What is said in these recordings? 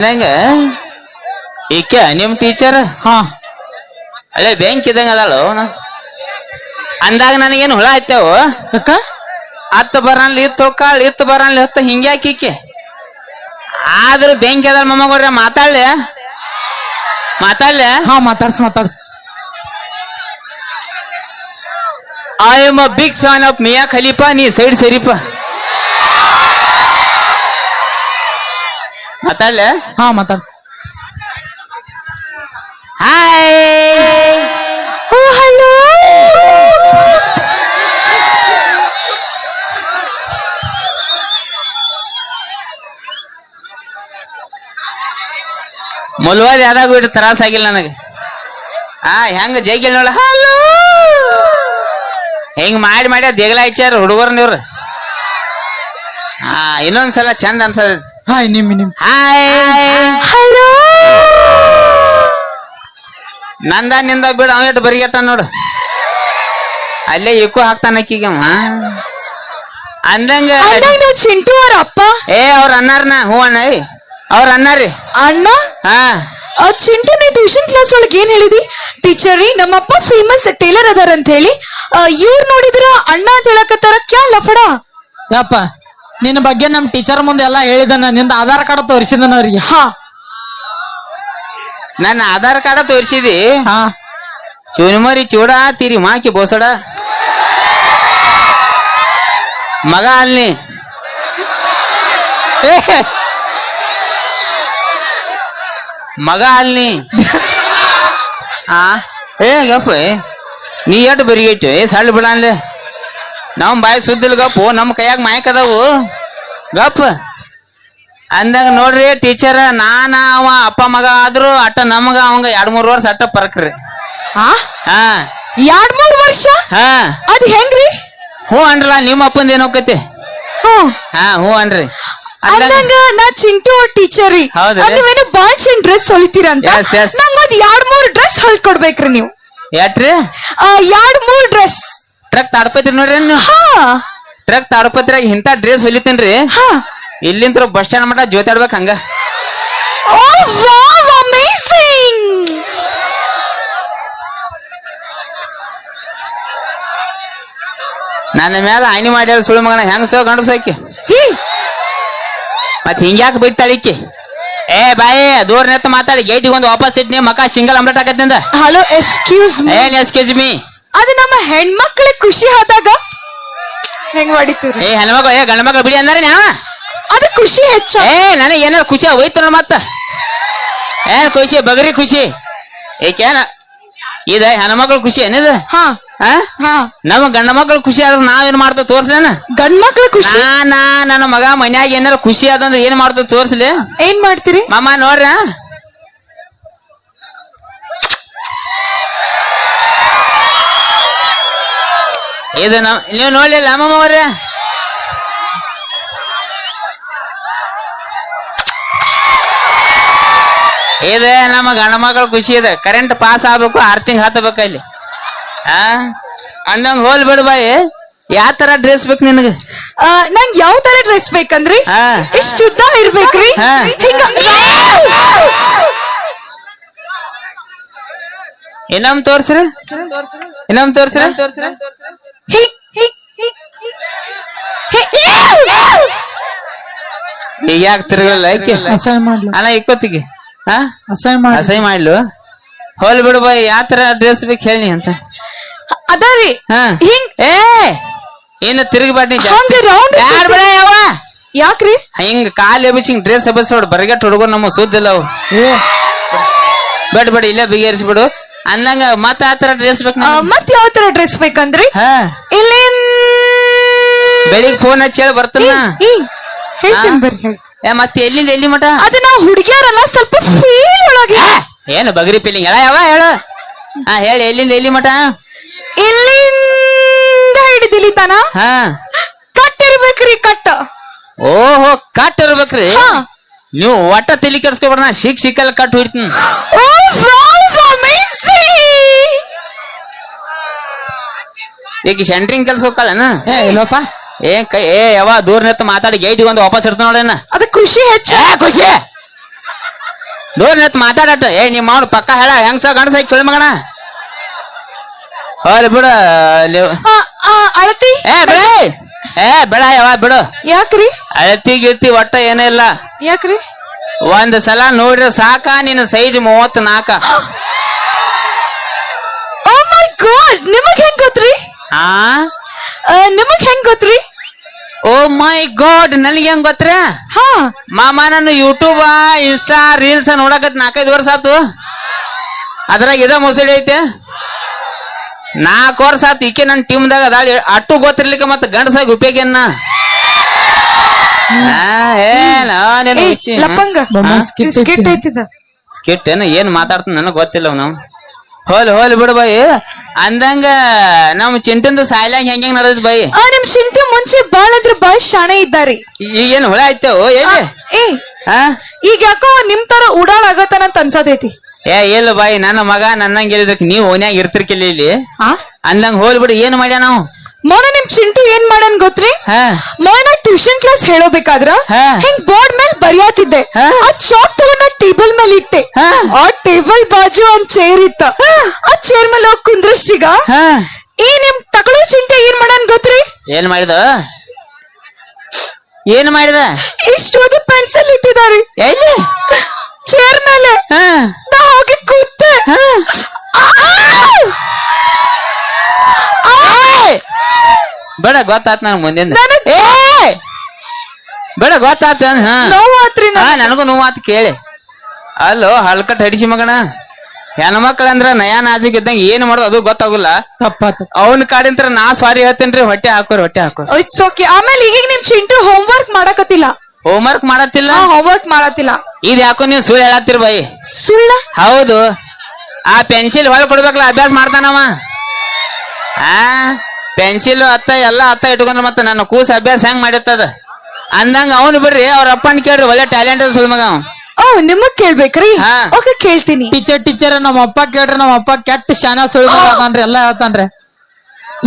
ನಂಗ? ಈಕೆ ನಿಮ್ ಟೀಚರ್ ಹಾ. ಅಲ್ಲೇ ಬ್ಯಾಂಕ್ ಇದ್ದಂಗ ಅದಲ್ಲ ಅವ್ನ. ಅಂದಾಗ ನನಗೇನು ಹುಳ ಆಯ್ತೇವು? ಅಕ್ಕ ಅತ್ತ ಬರನ್ಲಿ ಇತ್ತು ಕಾಳು ಇತ್ತು ಬರಲಿ ಹತ್ತು ಹಿಂಗ್ಯಾಕೆ ಈಕೆ? ಆದ್ರೂ ಬ್ಯಾಂಕ್ ಅದ ಮೊಮ್ಮಗಳ್ರೆ ಮಾತಾಡ್ಲೆ? ಮಾತಾಡ್ಲೆ? ಹಾ ಮಾತಾಡ್ಸ್ ಮಾತಾಡ್ಸ್. I M A big fan of Mia Khalifa ನೀ ಸೈಡ್ ಸರಿಪ ಮಾತಾಡ್ಲೆ? ಹಾ ಮಾತಾಡ್. Hi hello! ಮುಲ್ವಾದ ಯಾವ್ದಾಗ ಬಿಟ್ಟು ತ್ರಾಸ ಆಗಿಲ್ಲ ನನಗೆ. ಆ ಹೆಂಗ ಜೈಗಿಲ್ ನೋಡ ಹಲೋ! ಹೆಂಗ್ ಮಾಡಿ ಮಾಡಿ ದೇಗಲ ಹಚ್ಚಾರ ಹುಡುಗರ್ ನೀವ್ರು ಹಾ ಇನ್ನೊಂದ್ಸಲ ಚಂದ ಅನ್ಸದ ಹಾಯ್ ನಿಮ್ ನಿಮ್ ಹಾಯ್ ಹಲೋ ನಂದ ನಿಂದ ಬಿಡ ಅವ ಇಟ್ಟು ಬರಿಗೆಟ್ಟ ನೋಡು. ಅಲ್ಲೇ ಇಕ್ಕು ಹಾಕ್ತಾನ ಅಕ್ಕಿಗಮ್ಮ ಅಂದಂಗ ಅಂದಾಗ ನೀವು ಚಿಂಟು ಅವ್ರ ಅಪ್ಪ? ಏ ಅವ್ರ ಅನ್ನಾರ್ನ ಹ್ಞೂ ಅಣ್ಣ ಏ ಅವ್ರ ಅನ್ನಾರಿ ಅಣ್ಣ? ಹಾ. ಆ ಚಿಂಟು ನೀ ಟ್ಯೂಷನ್ ಕ್ಲಾಸ್ ಒಳಗೆ ಏನ್ ಹೇಳಿದಿ? ಟೀಚರ್ ರೀ ನಮ್ಮಪ್ಪ ಫೇಮಸ್ ಟೇಲರ್ ಅದಾರ ಅಂತ ಹೇಳಿ ಇವ್ರು ನೋಡಿದ್ರ ಅಣ್ಣ ಅಂತ ಹೇಳಕತ್ತಾರ ಕ್ಯಾ ಲಫಡ? ಯಪ್ಪ ನಿನ್ನ ಬಗ್ಗೆ ನಮ್ ಟೀಚರ್ ಮುಂದೆ ಎಲ್ಲ ಹೇಳಿದನ ನಿಂದ ಆಧಾರ್ ಕಾರ್ಡ್ ತೋರಿಸಿದನ ಅವ್ರಿಗೆ. ಹಾ. ನನ್ನ ಆಧಾರ್ ಕಾರ್ಡ ತೋರಿಸಿದಿ? ಹಾ. ಚೂನಿಮರಿ ಚೂಡ ತೀರಿ ಮಾಕಿ ಬೋಸಡ? ಮಗ ಅಲ್ಲಿ! ಮಗ ಅಲ್ಲಿ ಹಾ. ಏ ಗಪ್ಪ. ನೀ ಎಟ್ ಇಟ್ಟು ಏ ಸಳ್ಳ ಬಿಡ ಅನ್ಲೆ ನಮ್ ಬಾಯಿ ಸುದ್ದಿಲ್ ಗಪ್ಪು ನಮ್ ಕೈಯಾಗ ಮಾಯಕ್ ಅದಾವು. ಗಪ್. ಅಂದಾಗ ನೋಡ್ರಿ ಟೀಚರ್ ನಾನ ಅವ ಅಪ್ಪ ಮಗ ಆದ್ರೂ ಅಟ್ಟ ನಮಗ ಅವಂಗ ಎರಡ್ ಮೂರ್ ವರ್ಷ ಅಟ್ಟ ಪರಕ್ರಿ ಹಾ ಹಾ. ಎರಡ್ ಮೂರ್ ವರ್ಷ? ಹಾ. ಅದ್ ಹೆಂಗ್ರಿ? ಹ್ಞೂ ಅನ್ರಲ್ಲ ನಿಮ್ಮ ಅಪ್ಪಂದ ಏನ್ ಹೋಗತ್ತೆ ಹಾ ಹಾ ಹ್ಞೂ ಅನ್ರಿ. ಅಂದಾಗ ನಾ ಚಿಂಟು ಟೀಚರ್ ರೀ. ಹೌದ್ರಿ? ನೀವೇನು ಬಾಳ್ ಚೆಂದ ಡ್ರೆಸ್ ಹೊಲಿತೀರಂತ? Yes, yes. ನಂಗ್ ಒಂದ್ ಎರಡ್ ಮೂರ್ ಡ್ರೆಸ್ ಹೊಲ್ಕೊಡ್ಬೇಕ್ರಿ ನೀವು. ಯಾಟ್ರಿ ಆ, ಎರಡ್ ಮೂರ್ ಡ್ರೆಸ್ ಟ್ರಕ್ ತಾಡ್ಪತ್ರಿ ನೋಡ್ರಿ ನೀವು ಹಾ. ಟ್ರಕ್ ತಾಡ್ಪತ್ರಿಯಾಗ ಇಂಥ ಡ್ರೆಸ್ ಹೊಲಿತೀನ್ರಿ. ಹಾ. ಇಲ್ಲಿಂತ್ರ ಬಸ್ ಸ್ಟ್ಯಾಂಡ್ ಮಟ ಜೋತಾಡ್ಬೇಕು ಹಂಗ. ಓ ವಾವ್ ಅಮೇಜಿಂಗ್ ನನ್ನ ಮ್ಯಾಲ ಹಾನಿ ಮಾಡ್ಯಾರ ಸುಳ್ಳು ಮಗನ ಹೆಂಗ್ ಸೋ ಗಂಡಸಾಕಿ ಮತ್ ಹಿಂಗ್ಯಾಕ್ ಬಿಡ್ತಾಳಿಕ್ಕಿ ಏ ಬಾಯಿ ದೂರ ನೆತ್ತ ಮಾತಾಡಿ ಗೇಟಿಗೆ ಒಂದು ವಾಪಸ್ ಇಟ್ನಿ ಮಕ್ಕ ಸಿಂಗಲ್ ಅಮ್ಲೆಟ್ ಆಗತ್ತಿಂದ ಹಲೋ ಎಕ್ಸ್ಕ್ಯೂಸ್ ಏನ್ ಎಸ್ಕೇಜ್ ಮೀ ಅದು ನಮ್ಮ ಹೆಣ್ಮಕ್ಳಿಗೆ ಖುಷಿ ಆದಾಗ ಹೆಂಗ್ ಮಾಡಿತು ಏ ಹೆಣ್ಮಕ್ಳು ಏ ಗಂಡ ಮಕ್ಳು ಬಿಡಿ ಅಂದಾರೆ ನಾವ ಅದು ಖುಷಿ ಹೆಚ್ಚ. ಏ ನನಗೆ ಏನಾರ ಖುಷಿ ಹೋಯ್ತು ನೋಡ್ ಮತ್ತ. ಏನ್ ಖುಷಿ ಬಗರಿ ಖುಷಿ. ಏಕೇನ ಇದ ಹೆಣ್ಮಕ್ಳು ಖುಷಿ ಏನಿದ ಹಾ ಹಾ ಹಾ. ನಮ್ಮ ಗಂಡ ಮಕ್ಳು ಖುಷಿ ಆದ್ರೆ ನಾವೇನ್ ಮಾಡ್ತೇವೆ ತೋರ್ಸ್ಲೇನ ಗಂಡ್ ಮಕ್ಳ ಖುಷಿ? ನಾ ನನ್ನ ಮಗ ಮನ್ಯಾಗ ಏನಾರ ಖುಷಿ ಆದಂದ್ರೆ ಏನ್ ಮಾಡ್ತೇವೆ ತೋರ್ಸ್ಲಿ? ಏನ್ ಮಾಡ್ತೀರಿ? ಮಾಮ ನೋಡ್ರ ಇದು ನಮ್ ನೀವು ನೋಡ್ಲಿಲ್ಲ ಅಮ್ಮಮ್ಮ ಅವ್ರೆ ಇದೆ ನಮ್ಮ ಗಂಡ ಮಕ್ಕಳ ಖುಷಿ ಇದೆ. ಕರೆಂಟ್ ಪಾಸ್ ಆಗ್ಬೇಕು ಆರ್ ತಿಂಗ್ ಹತ್ತಬೇಕು ಇಲ್ಲಿ ಆ? ಅಂದಂಗ ಹೋಲ್ ಬಿಡು ಬಾಯಿ. ಯಾವ ತರ ಡ್ರೆಸ್ ಬೇಕು ನಿನಗೆ? ಆ, ನಂಗ್ ಯಾವ ತರ ಡ್ರೆಸ್ ಬೇಕಂದ್ರಿ? ಇಷ್ಟು ಉದ್ದ ಇರ್ಬೇಕ್ರಿ. ಹಾ. ತೋರ್ಸ್ರಿ. ಇನ್ನೊಮ್ಮೆ ತೋರ್ಸ್ರಿ. ತೋರ್ಸ್ರಿ. ಹಿ- ಹಿ- ಹಿ- ಹಿ- ಈಗ ಯಾಕೆ ತಿರುಗಲ್ಲ ಯಾಕೆ ಅಸಹ್ಯ ಮಾಡ್ಲು. ಅಣ್ಣ ಇಕ್ಕೋತಿಗೆ ಹಾ? ಅಸಹ್ಯ ಮಾಡ್ ಅಸಹ್ಯ ಮಾಡ್ಲು? ಹೋಲ್ ಬಿಡು ಬಾಯ್ ಯಾವ ತರ ಡ್ರೆಸ್ ಬೇಕು ಹೇಳಿ ಅಂತ. ಅದರಿ ಹಾ. ಹಿಂಗ್ ಏ ಏನ ತಿರುಗಬಾರ್ದು ಹಂಗ round ಯಾರ್ ಬಿಡ ಯಾವ ಯಾಕ್ರಿ? ಹಿಂಗ್ ಕಾಲ್ ಎಬ್ಬಿಸಿ ಹಿಂಗ್ ಡ್ರೆಸ್ ಎಬ್ಬಿಸ್ಬಿಡು ಬರಗೆಟ್ ಹುಡುಗರು ನಮ್ಮ ಸುದ್ದಿಲ್ಲ ಅವು. ಬೇಡ ಬೇಡ ಇಲ್ಲೇ ಬಿಗೇರಿಸ್ಬಿಡು ಅಂದಂಗ ಮತ್ತ ಆ ತರ ಡ್ರೆಸ್ ಬೇಕು ಮತ್ ಯಾವ ತರ ಡ್ರೆಸ್ ಬೇಕಂದ್ರಿ? ಹಾ. ಇಲ್ಲಿ ಬೆಳಿಗ್ಗೆ ಫೋನ್ ಹಚ್ಚಿ ಹೇಳಿ ಬರ್ತಾನ. ಹೇಳ್ತೀನಿ ಹಾ. ಬರ್ರಿ ಹೇಳ್ತೀನಿ. ಏ ಮತ್ತೆ ಎಲ್ಲಿಂದ ಎಲ್ಲಿ ಮಟ ಅದು ನಾವು ಹುಡುಗಿಯರಲ್ಲ ಸ್ವಲ್ಪ ಫೀಲ್ ಒಳಗೆ. ಏನು ಬಗರಿ ಫೀಲಿಂಗ್ ಹೇಳ ಯಾವ ಹೇಳ. ಹಾ ಹೇಳಿ ಎಲ್ಲಿಂದ ಎಲ್ಲಿ ಮಟ ಇಲ್ಲಿಂದ ಹಿಡಿದಿಲಿ ತನ ಹಾ. ಕಟ್ಟಿರ್ಬೇಕ್ರಿ ಕಟ್ಟ ಓಹೋ ಕಟ್ ಇರ್ಬೇಕ್ರಿ. ನೀವು ಒಟ್ಟ ತಲಿ ಕೆಡ್ಸ್ಕೊಬೇಡ ನಾ ಶಿಕ್ ಶಿಕ್ಕಲ್ಲಿ ಕಟ್ ಹೊಡಿತೀನಿ. ಓ ವಾವ್ ಅಮೇಜಿಂಗ್ ಈಗ ಸೆಂಟ್ರಿಂಗ್ ಕೆಲ್ಸ ಹೋಗ್ಕಳನ? ಏ ಇಲ್ಲಪ್ಪ ಏ ಕೈ ಏ ಯಾವ ದೂರ ನಿಂತು ಮಾತಾಡಿ ಗೇಟಿಗೆ ಒಂದು ವಾಪಸ್ ಇರ್ತ ನೋಡೇನ ಅದ ಖುಷಿ ಹೆಚ್ಚ. ಏ ಖುಷಿ. ದೂರ ನೆತ್ತ ಮಾತಾಡಟ ಏ ನಿಮ್ಮ ಅವ್ನು ಪಕ್ಕ ಹೇಳ ಹೆಂಗ್ಸ ಗಂಡಸ ಐಕ್ ಸುಳಿ ಮಗಣ ಹೋಲ್ ಬಿಡು ಲೇವ್- ಆ, ಆ, ಅಳತಿ? ಏ ಬಿಡ ಏ. ಬಿಡ ಯಾವ ಬಿಡು. ಯಾಕ್ರಿ? ಅಳತಿ ಗಿರ್ತಿ ಒಟ್ಟ ಏನೇ ಇಲ್ಲ. ಯಾಕ್ರಿ? ಒಂದ್ ಸಲ ನೋಡ್ರಿ ಸಾಕ ನಿನ್ನ ಸೈಜ್ ಮೂವತ್ ನಾಲ್ಕ ಓ ಮೈ ಗಾಡ್ ನಿಮಗ್ ಹೆಂಗ್ ಗೊತ್ತ್ರಿ? ಆ? ನಿಮಗ್ ಹೆಂಗ್ ಗೊತ್ತ್ರಿ? ಓ ಮೈ ಗಾಡ್ ನನಗೆ ಹೆಂಗ್ ಗೊತ್ತ್ರ? ಹಾ. ಮಾಮ ನಾನು ಯೂಟ್ಯೂಬ್ ಇನ್ಸ್ಟಾ ರೀಲ್ಸ್ ನೋಡಕತ್ ನಾಲ್ಕೈದು ವರ್ಷ ಆತು. ಅದ್ರಾಗ ಇದ ಮೊಸಳಿ ಐತೆ. ನಾಲ್ಕು ವರ್ಷ ಆತು ಈಕೆ ನನ್ನ ಟೀಮ್ದಾಗ ಅದಾಳ. ಅಟ್ಟು ಗೊತ್ತಿರ್ಲಿಕ್ಕೆ ಮತ್ತೆ ಗಂಡಸಾಗಿ ಉಪಯೋಗ ಲಪ್ಪಂಗ. ಸ್ಕಿಟ್. ಐತಿದ ಸ್ಕಿಟ್ ಏನು ಏನ್ ಮಾತಾಡ್ತಾನ ನನಗ್ ಗೊತ್ತಿಲ್ಲ ನಾವು ಹೋಲ್ ಹೋಲ್ ಬಿಡು ಬಾಯಿ. ಅಂದಂಗ ನಮ್ ಚಿಂಟಂದು ಸಾಯ್ಲಾಗ ಹೆಂಗ್ ಹೆಂಗ್ ನಡೆದ್ ಬೈ ಆ ನಿಮ್ ಶಿಂಟು ಮುಂಚೆ ಬಾಳ ಅಂದ್ರೆ ಬಾಳ್ ಶಾಣೆ ಇದ್ದಾರೆ. ಈಗೇನ್ ಹುಳ ಆಯ್ತೇವು ಎಲ್ಲಿ? ಏ ಹಾ ಈಗ ಯಾಕೋ ನಿಮ್ ತರ ಉಡಾಳ ಆಗತ್ತಾನ ಅಂತ ಅನ್ಸತೈತಿ. ಏ ಇಲ್ಲ ಬಾಯಿ ನನ್ನ ಮಗ ನನ್ನಂಗ್ ಇರ್ಬೇಕು ನೀವು ಓನ್ಯಾಗ ಇರ್ತಿರ್ಕಿಲ್ಲ ಇಲ್ಲಿ. ಆ? ಅಂದಂಗ ಹೋಲ್ ಬಿಡು ಏನ್ ಮಾಡ್ಯಾ ನಾವು? ಮೊನ್ನೆ ನಿಮ್ ಚಿಂಟು ಏನ್ ಮಾಡನ್ ಗೊತ್ತ್ರಿ? ಹಾ. ಮೊನ್ನೆ ಟ್ಯೂಷನ್ ಕ್ಲಾಸ್ ಹೇಳೋಬೇಕಾದ್ರ ಹಾ. ಹಿಂಗ್ ಬೋರ್ಡ್ ಮೇಲೆ ಬರಿಯಾತಿದ್ದೆ. ಹಾ. ಆ ಚಾಕ್ ತಗೊಂಡ ಟೇಬಲ್ ಮೇಲೆ ಇಟ್ಟೆ. ಹಾ. ಆ ಟೇಬಲ್ ಬಾಜು ಒಂದ್ ಚೇರ್ ಇತ್ತ. ಆ ಚೇರ್ ಮೇಲೆ ಹೋಗಿ ಕುಂದ್ರಷ್ಟೀಗ ಹಾ. ಈ ನಿಮ್ ತಕಳು ಚಿಂತೆ ಏನ್ ಮಾಡನ್ ಗೊತ್ತ್ರಿ? ಏನ್ ಮಾಡಿದ? ಏನ್ ಮಾಡಿದ? ಇಷ್ಟೊಂದು ಪೆನ್ಸಿಲ್ ಇಟ್ಟಿದಾರಿ. ಎಲ್ಲಿ? ಚೇರ್ ಮೇಲೆ ಹಾ. ನಾ ಹೋಗಿ ಕೂತೆ. ಆ! ಏಯ್! ಬೇಡ ಗೊತ್ತಾತ್ ನನ್ ಮುಂದಿಂದ ಏ! ಬೇಡ ಗೊತ್ತಾತ ಹಾ. ನೋವಾತ್ರಿ ಹಾ ನನಗ್. ನನಗೂ ನೋವು ಆತ್ ಕೇಳಿ. ಅಲ್ಲೋ ಹಳ್ಕಟ್ ಹಡಿಸಿ ಮಗನ. ಹೆಣ್ಮಕ್ಳಂದ್ರ ನಯಾ ನಾಜುಕ್ ಇದ್ದಂಗ ಏನ್ ಮಾಡೋದು ಅದು ಗೊತ್ತಾಗುಲ್ಲ. ತಪ್ಪಾತು. ಅವನ್ ಕಾಡಿಂತ್ರ ನಾ ಸಾರಿ ಹೇಳ್ತೇನ್ರಿ ಹೊಟ್ಟೆ ಹಾಕೋರಿ ಹೊಟ್ಟೆ ಹಾಕೋರಿ. ಇಟ್ಸ್ ಓಕೆ ಆಮೇಲೆ ಈಗ ನಿಮ್ ಚಿಂಟು ಹೋಮ್ವರ್ಕ್ ಮಾಡಕತ್ತಿಲ್ಲ. ಹೋಮ್ವರ್ಕ್ ಮಾಡತ್ತಿಲ್ಲ? ಹೋಮ್ ವರ್ಕ್ ಮಾಡತ್ತಿಲ್ಲ. ಇದ್ ಯಾಕೋ ನೀವು ಸುಳ್ಳು ಹೇಳತ್ತೀರಿ ಬೈ? ಸುಳ್ಳ? ಹೌದು. ಆ ಪೆನ್ಸಿಲ್ ಹೊಳ್ ಕೊಡ್ಬೇಕಲ್ಲ ಅಭ್ಯಾಸ ಮಾಡ್ತಾನವ. ಆ? ಪೆನ್ಸಿಲ್ ಅತ್ತ ಎಲ್ಲ ಅತ್ತ ಇಟ್ಕೊಂಡ್ರ ಮತ್ತೆ ನನ್ನ ಕೂಸ ಅಭ್ಯಾಸ ಹೆಂಗ್ ಮಾಡಿರ್ತದ? ಅಂದಂಗ ಅವನು ಬಿಡ್ರಿ ಅವ್ರ ಅಪ್ಪನ್ ಕೇಳ್ರಿ ಒಳ್ಳೆ ಟ್ಯಾಲೆಂಟ್ ಅದ ಮಗ ಅವ ಓ ನಿಮಗ್ ಕೇಳ್ಬೇಕ್ರಿ? ಹಾ. ಓಕೆ ಕೇಳ್ತೀನಿ. ಟೀಚರ್ ಟೀಚರ್ ನಮ್ಮ ಅಪ್ಪ ಕೇಳ್ರಿ ನಮ್ಮ ಅಪ್ಪ ಕೆಟ್ಟ ಶಾಣ ಸುಳ್ಳು ಹೇಳ್ತಾನ್ರಿ ಎಲ್ಲ ಹೇಳ್ತಾನ್ರಿ.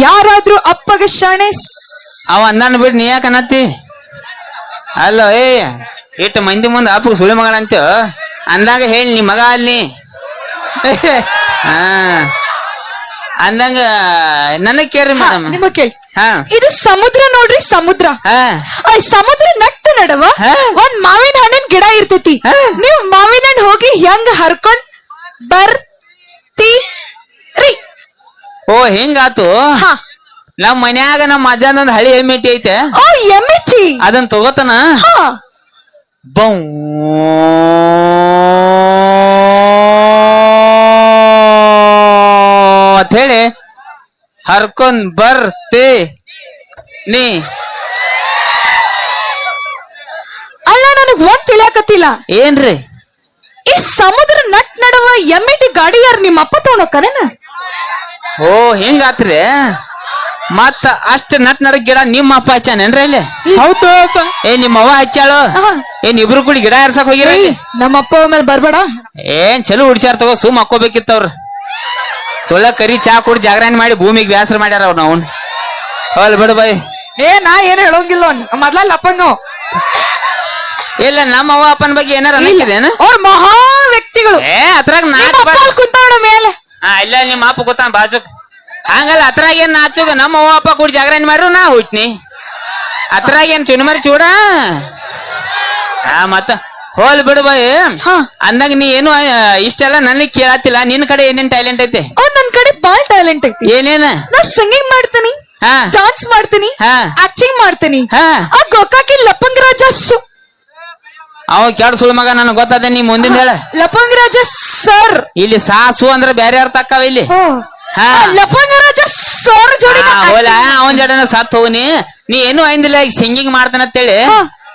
ಯಾರಾದ್ರೂ ಅಪ್ಪಗ ಶಾಣೆ? ಅವ ಅಂದಾನ ಬಿಡ್ ನೀ ಯಾಕ ಅನ್ನತ್ತಿ? ಅಲ್ಲ ಏ ಇಟ್ಟು ಮಂದಿ ಮುಂದೆ ಅಪ್ಪಗೆ ಸುಳಿ ಮಗಳ ಅಂತ ಅಂದಾಗ ಹೇಳಿ ನೀ ಮಗ ಅಲ್ಲಿ ಹಾ. ಅಂದಂಗ ನನ್ನ ಕೇಳ್ರಿ ಮೇಡಮ್ ನಿಮಗ್ ಕೇಳಿ. ಹಾ. ಇದು ಸಮುದ್ರ ನೋಡ್ರಿ ಸಮುದ್ರ. ಹಾ. ಆ ಸಮುದ್ರ ನಟ್ಟು ನಡವ ಹಾ. ಒಂದ್ ಮಾವಿನ ಹಣ್ಣಿನ ಗಿಡ ಇರ್ತೈತಿ. ನೀವು ನೀವ್ ಮಾವಿನ ಹಣ್ಣು ಹೋಗಿ ಹೆಂಗ್ ಹರ್ಕೊಂಡ್ ಬರ್ತೀರಿ ಓ ಹಿಂಗಾತು. ಹಾ. ನಮ್ ಮನ್ಯಾಗ ನಮ್ಮ ಅಜ್ಜಂದೊಂದ್ ಹಳಿ ಎಮ್ಮಿಟ್ಟಿ ಐತೆ. ಓ ಎಮ್ಮೆಚ್ಚಿ ಅದನ್ ತಗೋತಾನ? ಹಾ. ಬೌ ಅಂತ ಹೇಳಿ ಹರ್ಕೊಂಡ್ ಬರ್ತೆ ನೀ. ಅಲ್ಲ ನನಗ್ ಒಂದ್ ತಿಳಿಯಾಕತ್ತಿಲ್ಲ. ಏನ್ರಿ? ಈ ಸಮುದ್ರ ನಟ್ ನಡುವ ಎಮ್ಮಿಟಿ ಗಾಡಿ ಯಾರು ನಿಮ್ಮ ಅಪ್ಪ ತಗೊಂಡೋಕನೇನ ಓ ಹಿಂಗಾತ್ರಿ. ಮತ್ತ ಅಷ್ಟ ನಟ್ ನಡ ಗಿಡ ನಿಮ್ಮ ಅಪ್ಪ ಹಚ್ಚಾನೇನ್ರಿ ಇಲ್ಲಿ ಹೌದು. ಅಪ್ಪ. ಏ ನಿಮ್ಮ ಅವ್ವ ಹಚ್ಚಾಳು ಏ ಏನ್ ಇಬ್ರು ಕೂಡಿ ಗಿಡ ಹರ್ಸಕ್ ಹೋಗಿರಿ ನಮ್ಮ ಅಪ್ಪ ಮೇಲೆ ಬರ್ಬೇಡ. ಏನ್ ಚಲೋ ಹುಡ್ಸ್ಯಾರ ತಗೋ ಸುಮ್ ಹಾಕೋಬೇಕಿತ್ತವ್ರ ಸೊಳ್ಳ ಕರಿ ಚಾ ಕುಡಿ ಜಾಗರಣೆ ಮಾಡಿ ಭೂಮಿಗೆ ಬ್ಯಾಸರ ಮಾಡ್ಯಾರ ಅವ್ನ ಅವನ್. ಅಲ್ ಬಿಡು ಬೈ ಏ ನಾ ಏನ್ ಹೇಳೋಂಗಿಲ್ಲ ಮೊದ್ಲ ಅಪ್ಪನು ಇಲ್ಲ ನಮ್ಮ ಅವ್ವ ಅಪ್ಪನ ಬಗ್ಗೆ ಏನಾರ ಅನ್ನಿಸಿದೇನ ಅವ್ರ ಮಹಾ ವ್ಯಕ್ತಿಗಳು. ಏ ಅದ್ರಾಗ ಕುಂತಾವಣ ಮೇಲೆ. ಹಾ ಇಲ್ಲ ನಿಮ್ಮ ಅಪ್ಪ ಕೂತಾನ ಬಾಜುಕ್. ಹಂಗಲ್ಲ ಅದ್ರಾಗ ಏನ್ ನಾಚುಗ ನಮ್ಮ ಅವ್ವ ಅಪ್ಪ ಕೂಡ ಜಾಗರಣೆ ಮಾಡ್ರು ನಾ ಹುಟ್ನಿ. ಅದ್ರಾಗ ಏನ್ ಚುನುಮರಿ ಚೂಡ? ಹಾ ಮತ್ತ? ಹೋಲ್ ಬಿಡು ಬೈ ಹಾ. ಅಂದಾಗ ನೀ ಏನು ಇಷ್ಟೆಲ್ಲ ನನಗ್ ಕೇಳತ್ತಿಲ್ಲ ನಿನ್ ಕಡೆ ಏನೇನ್ ಟ್ಯಾಲೆಂಟ್ ಐತೆ? ಓ ನನ್ ಕಡೆ ಬಾಳ್ ಟ್ಯಾಲೆಂಟ್ ಐತಿ. ಏನೇನ? ನಾ ಸಿಂಗಿಂಗ್ ಮಾಡ್ತೀನಿ. ಹಾ. ಡಾನ್ಸ್ ಮಾಡ್ತೀನಿ. ಆಕ್ಟಿಂಗ್ ಮಾಡ್ತೀನಿ. ಹಾ. ಆ ಗೋಕಾಕಿ ಲಪಂಗ್ ರಾಜ ಸು ಅವ ಕೆಡ್ ಸುಳ್ ಮಗ ನನ್ ಗೊತ್ತದೆ ನೀ ಮುಂದಿನ ಹೇಳ. ಲಪಂಗ್ ರಾಜ ಸರ್. ಇಲ್ಲಿ ಸಾಸು ಅಂದ್ರೆ ಬೇರೆ ಅರ್ಥ ಅಕ್ಕಾವ ಇಲ್ಲಿ. ಲಪಂಗ್ ರಾಜ ಸರ್ ಜೋಡಿ ಅವನ್ ಜಡನ ಸತ್ ಹೋಗಿ ನೀ. ಏನು ಐಂದಿಲ್ಲ ಈಗ ಸಿಂಗಿಂಗ್ ಮಾಡ್ತಾನ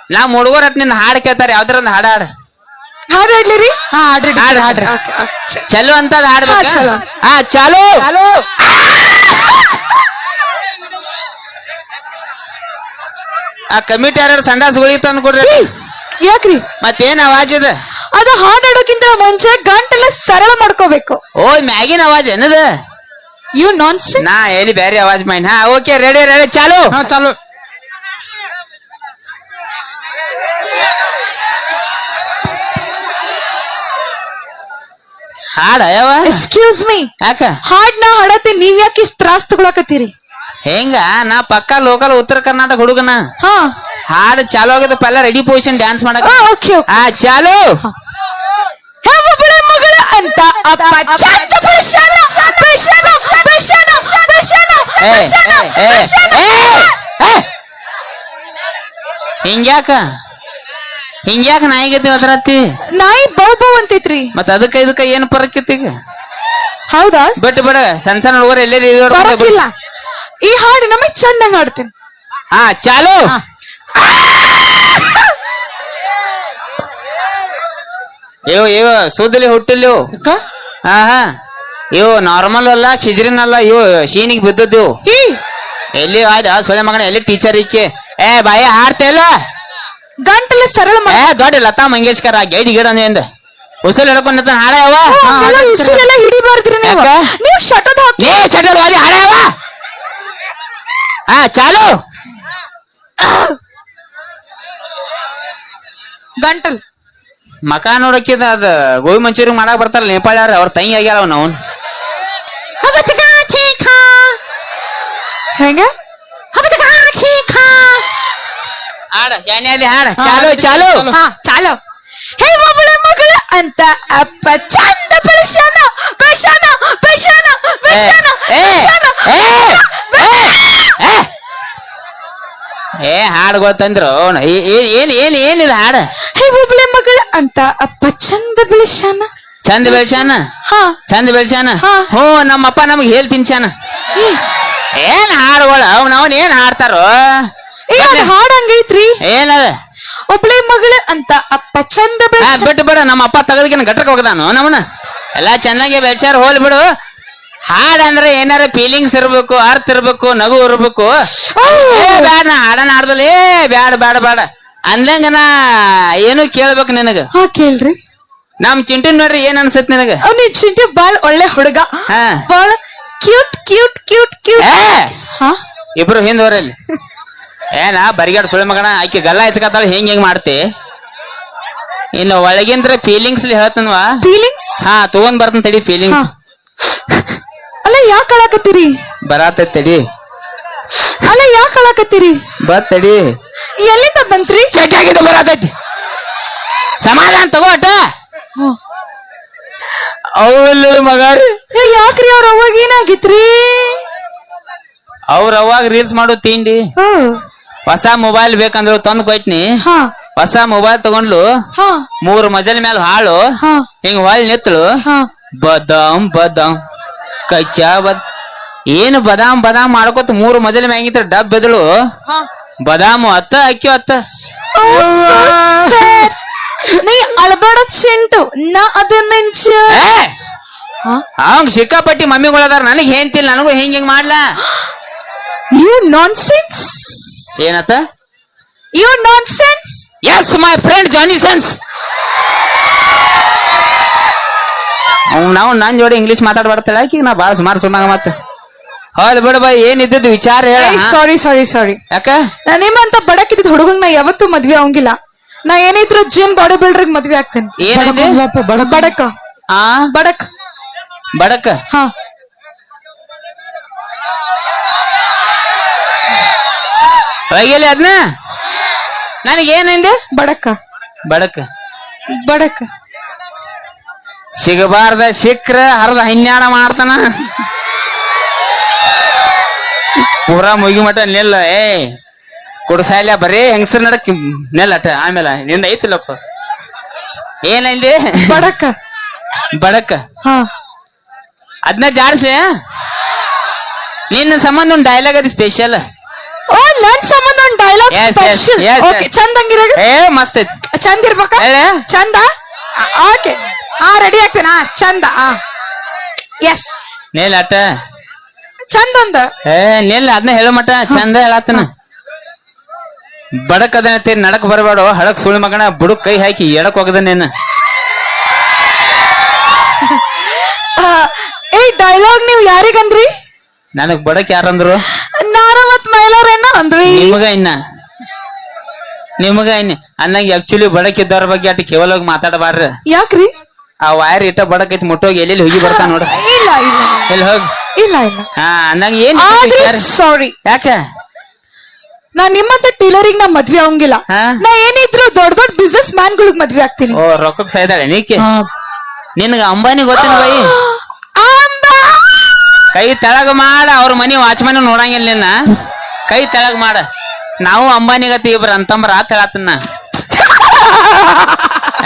ನಾ ಹುಡುಗರ ನಿನ್ನ ಹಾಡ್ ಕೇಳ್ತಾರೆ ಯಾವ್ದಾರ ಒಂದು ಹಾಡ ಹಾಡ. ಹಾಡು ಹಾಡ್ಲಿರಿ? ಹಾ okay. ಚಲೋ ಅಂತ ಹಾಡ್ಬೇಕ ಹಾ, ಚಲೋ. ಹಾ ಚಾಲು. ಆ ಕಮಿಟಿ ಯಾರು ಸಂಡಾಸ್ಗಳಿಗೆ ತಂದು ಕೊಡ್ರಿ. ಯಾಕ್ರಿ? ಮತ್ತೇನ್ ಅವಾಜ್ ಇದೆ? ಅದು ಹಾಡ್ ಹಾಡೋಕ್ಕಿಂತ ಮುಂಚೆ ಗಂಟೆಲ್ಲ ಸರಳ ಮಾಡ್ಕೋಬೇಕು. ಓ ಮ್ಯಾಗಿನ ಅವಾಜ್ ಏನದ? ಯು ನಾನ್ ನಾ ಎಲ್ಲಿ ಬೇರೆ ಅವಾಜ್ ಮೈನ್ ಹಾ ಓಕೆ ರೆಡಿ ರೆಡಿ ಚಾಲು. ಹಾ ಚಾಲು. ಹಾಡ ಯಾವ ಎಕ್ಸ್ಕ್ಯೂಸ್ ಮೀ ಯಾಕ? ಹಾಡ್ನ ಹಾಡತ್ತೆ ನೀವ್ ಯಾಕೆ ಇಷ್ಟ್ ತ್ರಾಸ್ ತಗೊಳಕತ್ತೀರಿ? ಹೆಂಗ? ನಾ ಪಕ್ಕ ಲೋಕಲ್ ಉತ್ತರ ಕರ್ನಾಟಕ ಹುಡುಗನ. ಹಾ. ಹಾಡು ಚಾಲು ಆಗದಪ್ಪ ಪಲ್ಲ ರೆಡಿ ಪೊಸಿಷನ್ ಡ್ಯಾನ್ಸ್ ಮಾಡಕ. ಓಕೆ ಆ ಚಾಲು. ಮಗಳ ಅಂತ ಅಪ್ಪ. ಚಂದ ಏ, ಏ, ಏ. ಏ, ಏ. ಹಿಂಗ್ಯಾಕ? ಹಿಂಗ್ಯಾಕ ನಾಯಿಗತಿ ಒದರತ್ತಿ ನಾಯಿ ಬೌ ಬೌ ಅಂತೈತ್ರಿ. ಮತ್ತ ಅದಕ್ಕ ಇದಕ್ಕ ಏನ್ ಪರಕ್ಕಿತ್ತು ಈಗ? ಹೌದಾ? ಬಿಟ್ಟು ಬಿಡ ಸಣ್ಣ ಸಣ್ಣ ಹುಡುಗರು ಎಲ್ಲೇ ಈ ಹಾಡು ನಮಗೆ ಚಂದ ಹಾಡ್ತೀನಿ. ಹಾ ಚಾಲು! ಇವ್ ಇವ ಸೂದಲಿ ಹುಟ್ಟಿಲ್ಲೋ. ಹಾ ಹಾ. ಇವು ನಾರ್ಮಲ್ ಅಲ್ಲ ಸಿಜರಿನ್ ಅಲ್ಲ ಇವು ಶೀನಿಗೆ ಬಿದ್ದದ್ದು ಎಲ್ಲಿ ಆಯ್ತಾ ಸೊಳ್ಳೆ ಮಗನ ಎಲ್ಲಿ ಟೀಚರ್ ಇಕ್ಕೆ ಏ ಬಾಯ ಹಾಡ್ತೇಲ್ಲ ಗಂಟಲ ಸರಳ ಏ ದೊಡ್ಡ ಲತಾ ಮಂಗೇಶ್ಕರ್ ಗೈಡ್ ಗಿಡ ಅಂದ. ಉಸಲ್ ಹಿಡ್ಕೊಂಡ ಹಾಡ ಯಾವ ಉಸಿರೆಲ್ಲ ಹಿಡಿಬಾರ್ದ್ರಿ ನೀವು. ಯಾಕ? ನೀವು ಶಟದ ಹಾಕಿ ನೀ ಚಟಲ್ ವಾಲಿ ಹಾಡ ಯಾವ ಹಾ ಚಾಲು. ಗಂಟಲ್. ಮಕ ನೋಡಕ್ಕಿದ ಅದ ಗೋಬಿ ಮಂಚೂರಿ ಮಾಡಕ್ ಬರ್ತಾರ ನೇಪಾಳ ಅವ್ರ ತಂಗಿ ಆಗ್ಯಾರ ನಾವು ಹೆಂಗ? ಹಾಡ ಶಾನ್ಯ ಅದಿ ಹಾಡ. ಚಾಲು ಚಾಲು. ಹಾ ಚಾಲೋ. ಹೇ ಒಬ್ಬಳ ಮಗಳ ಅಂತ ಅಪ್ಪ ಚಂದ ಬೆಳ್ಸ್ಯಾನ ಬೆಳ್ಸ್ಯಾನ ಬೆಳ್ಸ್ಯಾನ ಬೆಳ್ಸ್ಯಾನ ಏ, ಹಾಡು ಗೊತ್ತಂದ್ರು ಏನ್ ಏನ್ ಏನ್ ಏನಿದ ಹಾಡ? ಹೇ ಒಬ್ಬಳ ಮಗಳ ಅಂತ ಅಪ್ಪ ಚಂದ ಬೆಳ್ಸ್ಯಾನ. ಚಂದ ಬೆಳ್ಸ್ಯಾನ? ಹಾ. ಚಂದ ಬೆಳ್ಸ್ಯಾನ? ಹಾ. ನಮ್ಮಪ್ಪ ನಮಗ್ ಹೇಳ್ತೀನಿ ತಿನ್ಸ್ಯಾನ. ಏನ್ ಹಾಡುಗಳು? ಅವ್ನ ಅವನ್ ಏನ್ ಹಾಡ್ತಾರೋ? ಏ ಅದ್ ಹಾಡ್ ಹಂಗೈತ್ರಿ ಏನದ? ಒಬ್ಳೆ ಮಗಳ ಅಂತ ಅಪ್ಪ ಚಂದ ಹಾ ಬೆಳ್ಸ್ಯಾನ ಬಿಟ್ಟು ಬಿಡು ನಮ್ಮ ಅಪ್ಪ ತಗದಕಿನ ಗಟ್ಟಕ್ಕೆ ಹೋಗದಾನು ನಮ್ಮನ ಎಲ್ಲ ಚೆನ್ನಾಗಿ ಬೆಳ್ಸ್ಯಾರ ಹೋಲ್ ಬಿಡು. ಹಾಡ್ ಅಂದ್ರೆ ಏನಾರ ಫೀಲಿಂಗ್ಸ್ ಇರ್ಬೇಕು ಅರ್ಥ ಇರ್ಬೇಕು ನಗು ಇರ್ಬೇಕು. ಏ ಬ್ಯಾಡ ನಾ ಹಾಡನ ಹಾಡ್ದಲ್ಲ. ಏ ಬ್ಯಾಡ ಬ್ಯಾಡ ಬ್ಯಾಡ. ಅಂದಂಗ ನಾ ಏನು ಕೇಳ್ಬೇಕು ನಿನಗ? ಹಾ ಕೇಳ್ರಿ. ನಮ್ ಚಿಂಟು ನೋಡ್ರಿ ಏನ್ ಅನ್ಸತ್ ನಿನಗ? ಅವ್ ಚಿಂಟಿ ಚಿಂಟು ಬಾಳ್ ಒಳ್ಳೆ ಹುಡುಗ. ಹಾ. ಬಾಳ ಕ್ಯೂಟ್ ಕ್ಯೂಟ್ ಕ್ಯೂಟ್ ಕ್ಯೂಟ್ ಏ! ಹಾ? ಇಬ್ರು ಹಿಂದ್ ಹೋರಲ್ಲಿ ಏನ ಬರಿಗಾಡ್ ಸುಳಿ ಮಗಣ ಆಕಿ ಗಲ್ಲ ಹೆಚ್ಕತ್ತಾಳ ಹೆಂಗ್ ಹೆಂಗ್ ಮಾಡ್ತಿ. ಇನ್ನು ಒಳಗಿಂದ್ರ ಫೀಲಿಂಗ್ಸ್ ಹೇಳ್ತನ್ವಾ. ಫೀಲಿಂಗ್ಸ್ ಹಾ ತಗೊಂಡ್ ಬರ್ತನ್ ತಡಿ ಫೀಲಿಂಗ್ಸ್ ಅಲ್ಲ ಯಾಕೆ ಕಳಕತ್ತೀರಿ ಬರಾತೈತ್ ತಡಿ. ಅಲ್ಲ ಯಾಕೆ ಕಳಕತ್ತೀರಿ ಬತ್ ತಡಿ. ಎಲ್ಲಿಂದ ಬಂತ್ರಿ? ಚಟಾಗಿದ ಬರಾತೈತಿ. ಸಮಾಧಾನ ತಗೋಟ ಅವಲ್ಲ ಮಗಾರಿ ಏ, ಯಾಕ್ರಿ ಅವ್ರ ಅವಾಗ ಏನಾಗಿತ್ರಿ ಅವ್ರ ಅವಾಗ ರೀಲ್ಸ್ ಮಾಡೋ ತಿಂಡಿ. ಹ್ಮ್. ಹೊಸ ಮೊಬೈಲ್ ಬೇಕಂದ್ರು ತಂದ್ ಕೊಯ್ಟ್ನಿ ಹಾ. ಹೊಸ ಮೊಬೈಲ್ ತಗೊಂಡ್ಲು ಹಾ. ಮೂರ್ ಮಜಲ್ ಮೇಲೆ ಹಾಳು. ಹಾ. ಹಿಂಗ್ ಹೊಳ್ ನಿತ್ಳು ಹಾ. ಬದಾಮ್ ಬದಾಮ್. ಕಚ್ಚಾ ಬದ್ ಏನು ಬದಾಮ್ ಬದಾಮ್ ಮಾಡ್ಕೊತ ಮೂರು ಮಜಲ್ ಮ್ಯಾಗಿತ್ರ ಡಬ್ ಬೆದಳು ಹಾ. ಬದಾಮು ಅತ್ತ ಅಕ್ಕಿ ಅತ್ತ. ಓ, so sad. ನೀ ಅಳಬೇಡ ಚಿಂಟು. ನಾ ಅದನ್ನ ಏ! ಹಾ. ಅವಂಗ್ ಸಿಕ್ಕಾಪಟ್ಟಿ ಮಮ್ಮಿಗಳದಾರ ನನಗ್ ಹೆಂತಿಲ್ಲ ನನಗೂ ಹಿಂಗ್ ಹಿಂಗ್ ಮಾಡ್ಲಾ. You nonsense ಏನತ್ತ? You nonsense is my friend Johnny Sins ನಾವು ನನ್ ಜೋಡಿ ಇಂಗ್ಲಿಷ್ ಮಾತಾಡ್ಬಾರ್ತಾಳ ಆಕಿ ನಾ ಬಾಳ ಸುಮಾರು ಸುಮಾಗ ಮತ್ತ. ಹೌದ್ ಬಿಡ ಬೈ ಏನ್ ಇದ್ದದ್ದು ವಿಚಾರ ಹೇಳ ಸಾರಿ ಸಾರಿ ಸಾರಿ ಯಾಕ? ನಾ ನಿಮ್ಮಂತ ಬಡಕಿದ್ ಹುಡುಗಂಗ್ ನಾ ಯಾವತ್ತೂ ಮದ್ವೆ ಆಗಂಗಿಲ್ಲ ನಾ ಏನಿದ್ರು ಜಿಮ್ ಬಾಡಿ ಬಿಲ್ಡರ್ ಮದ್ವೆ ಆಗ್ತೇನೆ. ಏನಿದೆ ಬಡಕ. ಆ? ಬಡಕ್. ಬಡಕ? ಹಾ. ಅದ್ನ? ನನಗೆ ಏನಂದೆ ಬಡಕ. ಬಡಕ. ಬಡಕ. ಸಿಗಬಾರ್ದ ಸಿಕ್ರ ಹರದ ಹನ್ಯಾಡ ಮಾಡ್ತಾನ. ಪೂರಾ ಮುಗಿ ಮಟ ನಿಲ್ಲ ಏ ಕುಡ್ಸಾಯ್ಲ ಬರೀ ಹೆಂಗಸರ್ ನಡಕ್ ನೆಲ್ಲಟ ಆಮೇಲೆ ನಿಂದ ಐತಿಲ್ಲಪ್ಪ. ಏನಂದಿ ಬಡಕ. ಬಡಕ. ಅದನ್ನ ಜಾಡ್ಸ್ಲಿ? ನಿನ್ನ ಸಂಬಂಧ ಒಂದು ಡೈಲಾಗ್ ಅದು ಸ್ಪೆಷಲ್ ಓ ನನ್ ಸಂಬಂಧ ಒಂದ್ dialogue Yes, yes, special yes, okay yes. ಚಂದ ಹಂಗಿರ ಏ ಮಸ್ತ್ ಐತಿ. ಚಂದ ಇರ್ಬೇಕಾ? ಹೇಳೆ. ಚಂದ ಓಕೆ ಆ ರೆಡಿ ಆಗ್ತೇನಾ. ಚಂದ ಆ. ಎಸ್ ನಿಲ್ಲಟ ಚಂದ ಅಂದ ಏ ನಿಲ್ಲ ಅದನ್ನ ಹೇಳು ಮಟ ಚಂದ ಹೇಳತ್ತನ ಬಡಕ್ ಅದೇ ನಡಕ್ ಬರಬೇಡ. ಹಳಕ್ ಸುಳಿ ಮಗನ ಬುಡಕ್ ಕೈ ಹಾಕಿ ಎಡಕ್ ಹೋಗದ ನೀನು. ಆ, ಏ ಡೈಲಾಗ್ ನೀವು ಯಾರಿಗಂದ್ರಿ? ನನಗ್ ಬಡಕ್ ಯಾರಂದ್ರು? ನಾರ ಮತ್ ಮೈಲಾರಣ್ಣ ಅಂದ್ರಿ. ನಿಮಗ ಇನ್ನ ನಿಮಗ ಇನ್ನ. ಅನ್ನಂಗ ಆಕ್ಚುಲಿ ಬಡಕ್ ಇದ್ದವ್ರ ಬಗ್ಗೆ ಅಟ್ ಕೇವಲ ಹೋಗಿ ಮಾತಾಡಬಾರ್ರಿ ಯಾಕ್ರಿ? ಆ ವೈರ್ ಇಟ್ಟ ಬಡಕೈತಿ ಮುಟ್ಟೋಗಿ ಎಲ್ಲೆಲ್ಲಿ ಹೋಗಿ ಬರ್ತಾನ ನೋಡು. ಇಲ್ಲ ಇಲ್ಲ. ಎಲ್ಲಿ ಹೋಗ್? ಇಲ್ಲ ಇಲ್ಲ. ಹಾ ಅನ್ನಂಗ ಏನ್ ಆದ್ರೆ ಸಾರಿ ಯಾಕೆ? ನಾ ನಿಮ್ಮಂತ ಟೀಲರಿಂಗ್ ನಾ ಮದ್ವೆ ಆಗಂಗಿಲ್ಲ ಹಾ? ನಾ ಏನಿದ್ರು ದೊಡ್ಡ ದೊಡ್ಡ ಬಿಸ್ನೆಸ್ ಮ್ಯಾನ್ ಗಳಿಗೆ ಮದ್ವೆ ಆಗ್ತೀನಿ. ಓ ರೊಕ್ಕಕ್ ಸಾಯ್ದಾಳೆ ನೀಕೆ ನಿನಗ ಅಂಬಾನಿ ಗೊತ್ತೇನ ಬೈ! ಕೈ ತೆಳಗ ಮಾಡ, ಅವ್ರ ಮನಿ ವಾಚ್ಮನ್ ನೋಡಂಗಿಲ್ಲ ನಿನ್ನ. ಕೈ ತೆಳಗ ಮಾಡ. ನಾವು ಅಂಬಾನಿಗತಿ ಇಬ್ರ ಅಂತಂಬ್ರ ಆತ ಹೇಳತ್ತನ್ನ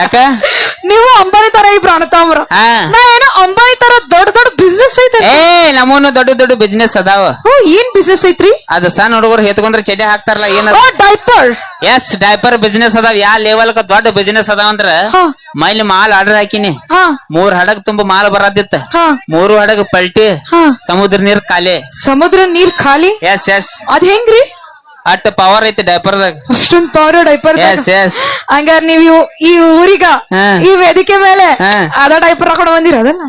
ಯಾಕ? ನೀವು ಅಂಬಾನಿ ತರ ಇಬ್ರು ಅಣ್ಣತಾಮ್ರ ಹಾ ನಾ ಏನೋ ಅಂಬಾನಿ ತರ ದೊಡ್ಡ ದೊಡ್ಡ ಬಿಸ್ನೆಸ್ ಐತೆ. ಏ ನಮ್ಮೂನು ದೊಡ್ಡ ದೊಡ್ಡ ಬಿಸ್ನೆಸ್ ಅದಾವ. ಓ ಏನ್ ಬಿಸ್ನೆಸ್ ಐತ್ರಿ? ಅದ ಸಣ್ಣ ಹುಡುಗರು ಹೆತ್ಕೊಂಡ್ರೆ ಚಡ್ಡಿ ಹಾಕ್ತಾರಲ್ಲ ಏನ ಓ ಡೈಪರ್ ಎಸ್ ಡೈಪರ್ ಬಿಸ್ನೆಸ್ ಅದಾವ. ಯಾ ಲೆವೆಲ್ ದೊಡ್ಡ ಬಿಸ್ನೆಸ್ ಅದಾವ ಅಂದ್ರ ಹಾ. ಮೈಲಿ ಮಾಲ್ ಆರ್ಡರ್ ಹಾಕಿನಿ. ಹಾ. ಮೂರ್ ಹಡಗ್ ತುಂಬಾ ಮಾಲ್ ಬರದಿತ್ತ. ಹಾ. ಮೂರು ಹಡಗ್ ಪಲ್ಟಿ ಹಾ. ಸಮುದ್ರ ನೀರ್ ಖಾಲಿ. ಸಮುದ್ರ ನೀರ್ ಖಾಲಿ? ಎಸ್ ಎಸ್ ಅದ್ ಹೆಂಗ್ರಿ? ಅಟ್ ಪವರ್ ಐತಿ ಡೈಪರ್ದಾಗ ಅಷ್ಟೊಂದು ಪವರ್ ಡೈಪರ್ ಎಸ್ ಎಸ್ ಹಂಗಾರ ನೀವ್ ಇವ್- ಈ ಊರಿಗ ಹಾ. ಈ ವೇದಿಕೆ ಮೇಲೆ ಹಾ. ಅದ ಡೈಪರ್ ಹಾಕೊಂಡ್ ಬಂದಿರೋದಲ್ಲ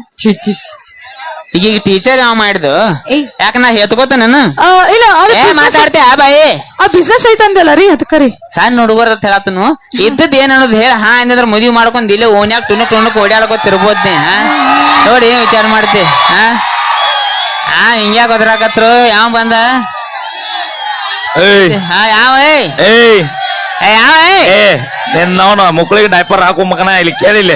ಈಗ ಈಗ ಟೀಚರ್ ಯಾವ ಮಾಡಿದ್ದು. ಯಾಕ ನಾ ಎತ್ಕೋತ ನಾನು? ಆ, ಇಲ್ಲ ಏ ಮಾತಾಡ್ತೆ ಆ ಬಾಯಿ. ಆ ಬಿಸ್ನೆಸ್ ಐತಂದಲ್ಲ ರೀ ಅದಕ್ಕರಿ ಸಣ್ಣ ಹುಡುಗರ ಅಂತ ಹೇಳತ್ತನು. ಇದ್ದದ್ ಏನ್ ಅನ್ನೋದು ಹೇಳ. ಹಾ ಅಂದ್ರ ಮದುವೆ ಮಾಡ್ಕೊಂಡ್ ಇಲ್ಲೇ ಓನ್ಯಾಗ ತುಣುಕ್ ತುಣುಕ್ ಓಡಾಡ್ಕೊತ ಇರ್ಬೋದ್ನಿ ಹಾ? ನೋಡಿ ಏನ್ ವಿಚಾರ ಮಾಡ್ತಿ ಹಾ? ಹಾ ಹಿಂಗ್ಯಾಕ ಒದ್ರಾಕತ್ರು ಯಾವ ಬಂದ? ಏಯ್. ಯಾವ ಏಯ್. ಯಾವ ಏ ನಿನ್ನವನ ಮಕ್ಕಳಿಗೆ ಡೈಪರ್ ಹಾಕೋ ಮಗನ ಇಲ್ಲಿ ಕೇಳಿಲ್ಲ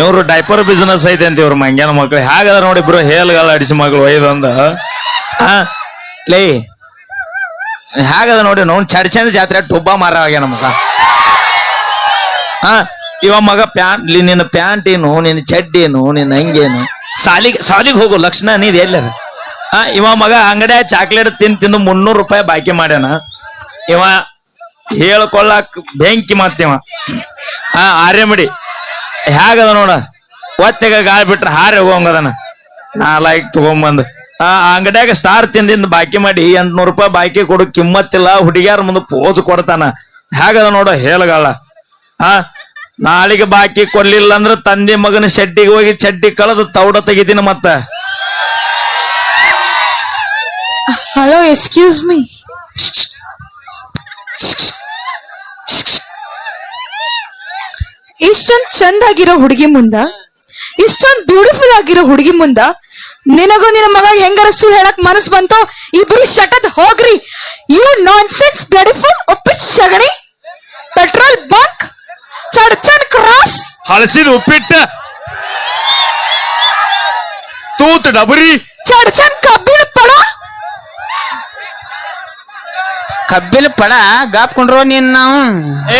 ಇವ್ರು ಡೈಪರ್ ಬಿಸ್ನೆಸ್ ಐತೆ ಅಂತ ಇವ್ರ ಮಂಗ್ಯಾನ ಮಕ್ಳು. ಹಾಗಾದ್ರೆ ನೋಡಿ ಇಬ್ರು ಹೇಲ್ಗಾಲ ಅಡಿಸಿ ಮಗಳು ಒಯ್ದಂದ. ಹಾ? ಲೇ. ಹೇಗದ ನೋಡಿ ನೋಡ್ ಚಡ್ಚಂಡ್ ಜಾತ್ರೆ ಟುಬ್ಬ ಮಾರ ಆಗ್ಯಾನ ಮಗ. ಹಾ? ಇವ ಮಗ ಪ್ಯಾಂಟ್ ನಿನ್ನ ಪ್ಯಾಂಟ್ ಏನು ನಿನ್ನ ಚಡ್ಡಿ ಏನು ನಿನ್ನ ಹಂಗೇನು ಸಾಲಿಗೆ ಸಾಲಿಗೆ ಹೋಗು ಲಕ್ಷಣ ನೀದ್ ಎಲ್ಲರ ಇವ ಮಗ ಅಂಗಡಿಯ ಚಾಕ್ಲೇಟ್ ತಿಂದು ತಿಂದು ಮುನ್ನೂರು ರೂಪಾಯಿ ಬಾಕಿ ಮಾಡ್ಯಾನ. ಇವ ಹೇಳ್ಕೊಳ್ಳಾಕ್ ಬೆಂಕಿ ಮಾತಿವ ಹಾ ಆರ್ಯಮಡಿ ಹೇಗದ ನೋಡ. ಒತ್ತೆಗ ಗಾಳಿ ಬಿಟ್ರೆ ಹಾರಿ ಹೋಗಂಗದನ. ನಾ ಲೈಕ್ ತಗೊಂಬಂದು. ಆ ಅಂಗಡಿಯಾಗ ಸ್ಟಾರ್ ತಿಂದಿಂದ ಬಾಕಿ ಮಾಡಿ ಎಂಟ್ನೂರು ರೂಪಾಯಿ ಬಾಕಿ ಕೊಡು, ಕಿಮ್ಮತ್ತಿಲ್ಲ, ಹುಡುಗಿಯಾರ ಮುಂದೆ ಪೋಸ್ ಕೊಡ್ತಾನ. ಹೇಗದ ನೋಡ ಹೇಳಗಾಳ. ಹಾ, ನಾಳಿಗೆ ಬಾಕಿ ಕೊಡ್ಲಿಲ್ಲ ಅಂದ್ರೆ ತಂದೆ ಮಗನ ಶೆಡ್ಡಿಗೆ ಹೋಗಿ ಚಡ್ಡಿ ಕಳೆದು ತೌಡ ತೆಗಿತೀನಿ ಮತ್ತ. ಹಲೋ ಎಕ್ಸ್ಕ್ಯೂಸ್ ಮೀ ಇಷ್ಟೊಂದ್ ಚಂದಾಗಿರೋ ಹುಡುಗಿ ಮುಂದ ಇಷ್ಟೊಂದ್ ಬ್ಯೂಟಿಫುಲ್ ಆಗಿರೋ ಹುಡುಗಿ ಮುಂದ ನಿನಗೂ ನಿನ್ನ ಮಗ ಹೆಂಗಾರ ಸುಳ್ಳು ಹೇಳಕ್ ಮನಸ್ ಬಂತೋ ಇಬ್ರು ಶಟದ್ ಹೋಗ್ರಿ. ಯು ನಾನ್ ಸೆನ್ಸ್ ಬ್ಯೂಟಿಫುಲ್ ಉಪ್ಪಿಟ್ ಶಗಣಿ ಪೆಟ್ರೋಲ್ ಬಂಕ್ ಚಡ್ಚನ್ ಕ್ರಾಸ್ ಹಳಸಿದ ಉಪ್ಪಿಟ್ಟ. ತೂತ್ ಡಬರಿ. ಚಡ್ಚನ್ ಕಬ್ಬಿಣ ಕಬ್ಬಿಲ್ ಪಡ ಗಾಪ್ಕೊಂಡ್ರು ನೀನ್ ನಾವು.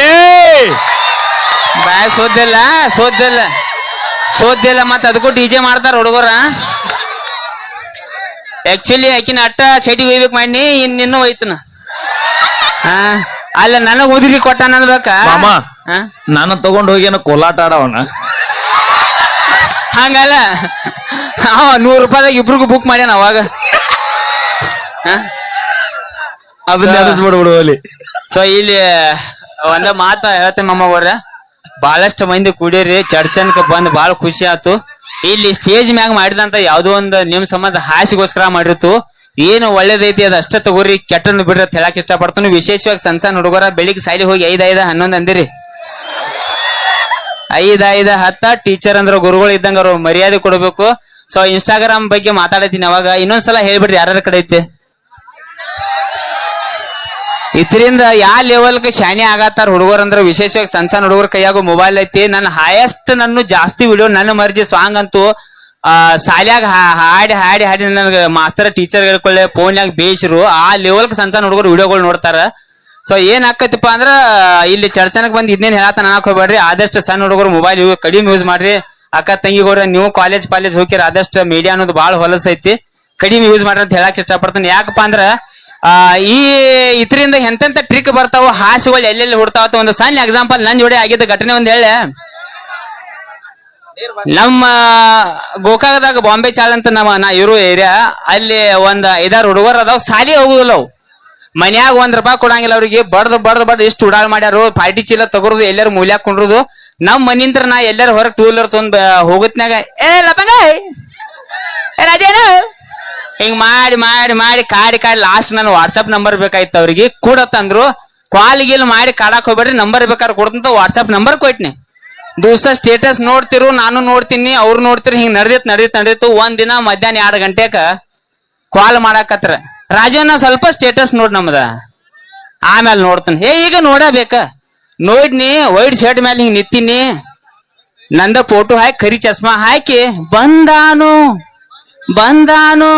ಏ ಬಾಯ್ ಸೋದಿಲ್ಲ ಸೋದಿಲ್ಲ ಸೋದಿಲ್ಲ ಮತ್ತ ಅದಕ್ಕೂ ಡಿಜೆ ಮಾಡ್ತಾರ ಹುಡುಗರ. ಆಕ್ಚುಲಿ ಆಕಿನ ಅಟ್ಟ ಚಟಿ ಒಯ್ಬೇಕು ಮಾಡಿ ಇನ್ ನಿನ್ನೂ ಒಯ್ತನ. ಹಾ ಅಲ್ಲ ನನಗ್ ಉದುರಿ ಕೊಟ್ಟ ಅನ್ಬೇಕ ಮಾಮ. ಹಾ? ನಾನು ತಗೊಂಡ್ ಹೋಗ್ಯಾನ ಕೋಲಾಟ ಆಡವನ. ಹಂಗಲ್ಲ. ಅವ ನೂರ್ ರೂಪಾಯಿದಾಗ ಇಬ್ರಿಗೂ ಬುಕ್ ಮಾಡ್ಯಾನ ಅವಾಗ. ಹಾ? ಅದನ್ನ ನೆನೆಸ್ಬಿಡ್ಬಿಡು ಸೊ ಇಲ್ಲಿ ಒಂದ ಮಾತ ಹೇಳ್ತೇನೆ ಮಮ್ಮವ್ರ ಬಹಳಷ್ಟು ಮಂದಿ ಕುಡೀರಿ ಚರ್ಚನ್ಕ ಬಂದ್ ಬಹಳ ಖುಷಿ ಆತು ಇಲ್ಲಿ ಸ್ಟೇಜ್ ಮ್ಯಾಗ ಮಾಡಿದಂತ ಯಾವ್ದೋ ಒಂದು ನಿಮ್ ಸಂಬಂಧ ಹಾಸಿಗೋಸ್ಕರ ಮಾಡಿರ್ತು. ಏನು ಒಳ್ಳೇದೈತಿ ಅದ ಅಷ್ಟ ತಗೋರಿ ಕೆಟ್ಟನ್ನು ಬಿಡ್ರಿ ಅಂತ ಇಷ್ಟ ಇಷ್ಟಪಡ್ತಾನು. ವಿಶೇಷವಾಗಿ ಸಣ್ಣ ಸಣ್ಣ ಹುಡುಗರ ಬೆಳಿಗ್ಗೆ ಸಾಲಿ ಹೋಗಿ ಐದ್ ಐದ ಹನ್ನೊಂದ್ ಅಂದಿರಿ. ಐದ್ ಐದ ಹತ್ತ ಟೀಚರ್ ಅಂದ್ರ ಗುರುಗಳು ಇದ್ದಂಗ ಅವ್ರು ಮರ್ಯಾದೆ ಕೊಡ್ಬೇಕು. ಸೊ ಇನ್ಸ್ಟಾಗ್ರಾಮ್ ಬಗ್ಗೆ ಮಾತಾಡತೀನಿ ಅವಾಗ. ಇನ್ನೊಂದ್ಸಲ ಹೇಳ್ಬಿಡ್ರಿ ಯಾರ್ಯಾರ ಕಡೆ ಐತಿ. ಇದರಿಂದ ಯಾ ಲೆವೆಲ್ಗೆ ಶಾನೆ ಆಗತ್ತಾರ ಹುಡುಗರು ಅಂದ್ರೆ ವಿಶೇಷವಾಗಿ ಸಣ್ಣ ಸಣ್ಣ ಹುಡುಗರ ಕೈಯಾಗ ಮೊಬೈಲ್ ಐತಿ. ನನ್ನ ಹೈಯೆಸ್ಟ್ ನನ್ನ ಜಾಸ್ತಿ ವಿಡಿಯೋ ನನ್ನ ಮರ್ಜಿ ಸಾಂಗ್ ಅಂತೂ, ಆ, ಶಾಲ್ಯಾಗ ಹಾಡಿ ಹಾಡಿ ಹಾಡಿ ನನಗೆ ಮಾಸ್ತರ್ ಟೀಚರ್ ಹೇಳ್ಕೊಳ್ಳೆ ಫೋನ್ಯಾಗ ಬೇಯಿಸ್ರು. ಆ ಲೆವೆಲ್ಗೆ ಸಣ್ಣ ಸಣ್ಣ ಹುಡುಗರು ವಿಡಿಯೋಗಳು ನೋಡ್ತಾರ. ಸೊ ಏನ್ ಆಕೈತಿಪ್ಪ ಅಂದ್ರ, ಇಲ್ಲಿ ಚರ್ಚನಕ್ ಬಂದ್ ಇದನ್ನೇನ್ ಹೇಳತ್ತ ನಾನು ಹೋಗ್ಬೇಡ್ರಿ. ಆದಷ್ಟು ಸಣ್ಣ ಹುಡುಗರು ಮೊಬೈಲ್ ಕಡಿಮೆ ಯೂಸ್ ಮಾಡ್ರಿ. ಅಕ್ಕ ತಂಗಿಗೋರ ನೀವು ಕಾಲೇಜ್ ಪಾಲೇಜ್ ಹೋಗಿರ ಆದಷ್ಟು ಮೀಡಿಯಾ ಅನ್ನೋದು ಬಾಳ ಹೊಲಸೈತಿ. ಕಡಿಮೆ ಯೂಸ್ ಮಾಡ್ರಿ ಅಂತ ಹೇಳಕ್ ಇಷ್ಟಪಡ್ತೇನೆ. ಯಾಕಪ್ಪ ಅಂದ್ರ ಆ, ಈ ಇದರಿಂದ ಎಂತೆಂತ ಟ್ರಿಕ್ ಬರ್ತಾವ, ಹಾಸಿಗಳು ಎಲ್ಲೆಲ್ಲಿ ಹುಡ್ತಾವ ಒಂದು ಸಣ್ಣ ಎಕ್ಸಾಂಪಲ್ ನನ್ ಜೋಡಿ ಆಗಿದ್ದ ಘಟನೆ ಒಂದ್ ಹೇಳ. ನಮ್ಮ ಗೋಕಾಕದಾಗ ಬಾಂಬೆ ಚಾಲ್ ಅಂತ ನಮ್ಮ, ನಾ ಇರೋ ಏರಿಯಾ, ಅಲ್ಲಿ ಒಂದ್ ಐದಾರು ಹುಡುಗರು ಅದಾವ, ಸಾಲಿ ಹೋಗುದಿಲ್ಲ ಅವು. ಮನ್ಯಾಗ ಒಂದ್ ರೂಪಾಯಿ ಕೊಡಂಗಿಲ್ಲ ಅವ್ರಿಗೆ, ಬಡ್ದು ಬಡ್ದು ಬಡ್ದು ಎಷ್ಟು ಉಡಾಳ್ ಮಾಡ್ಯಾರು, ಪಾರ್ಟಿ ಚೀಲ ತಗೋದು ಎಲ್ಲರೂ ಮೂಲ್ಯಾಕ್ ಕೊಂಡ್ರದು. ನಮ್ ಮನಿಂದ್ರ ನಾ ಎಲ್ಲಾರು ಹೊರಗೆ ಟೂ ವೀಲರ್ ತೊಂದ್ ಹೋಗತ್ನಾಗ ಏ ಲಪಂಗ ಏ ರಾಜೇನು ಹಿಂಗ್ ಮಾಡಿ ಮಾಡಿ ಮಾಡಿ, ಕಾಡಿ ಕಾಡಿ ಲಾಸ್ಟ್ ನನ್ ವಾಟ್ಸ್ಆಪ್ ನಂಬರ್ ಬೇಕಾಯ್ತು ಅವ್ರಿಗೆ. ತಂದ್ರು ಕಾಲ್ ಗೀಲ್ ಮಾಡಿ ಕಾಡಕ್ ಹೋಗ್ಬೇಡ್ರಿ ನಂಬರ್ ಬೇಕಾದ್ರೆ ಕೊಡ್ತಂತ ವಾಟ್ಸ್ಆಪ್ ನಂಬರ್ ಕೊಟ್ನಿ. ದಿವಸ ಸ್ಟೇಟಸ್ ನೋಡ್ತಿರು, ನಾನು ನೋಡ್ತೀನಿ, ಅವ್ರು ನೋಡ್ತಿರು, ಹಿಂಗ್ ನಡ್ದಿತ್ ನಡ್ದಿತ್ ನಡೀತು ಒಂದ್ ದಿನ ಮಧ್ಯಾಹ್ನ ಎರಡು ಗಂಟೆಕ ಕಾಲ್ ಮಾಡಾಕತ್ರ. ರಾಜಣ್ಣ ಸ್ವಲ್ಪ ಸ್ಟೇಟಸ್ ನೋಡ್ ನಮ್ದ. ಆಮೇಲೆ ನೋಡ್ತೀನಿ. ಏ, ಈಗ ನೋಡಬೇಕ. ನೋಡ್ನಿ ವೈಟ್ ಶರ್ಟ್ ಮೇಲೆ ಹಿಂಗ್ ನಿಂತೀನಿ. ನಂದ ಫೋಟೋ ಹಾಕಿ, ಕರಿ ಚಸ್ಮಾ ಹಾಕಿ, ಬಂದಾನು. ಬಂದಾನು.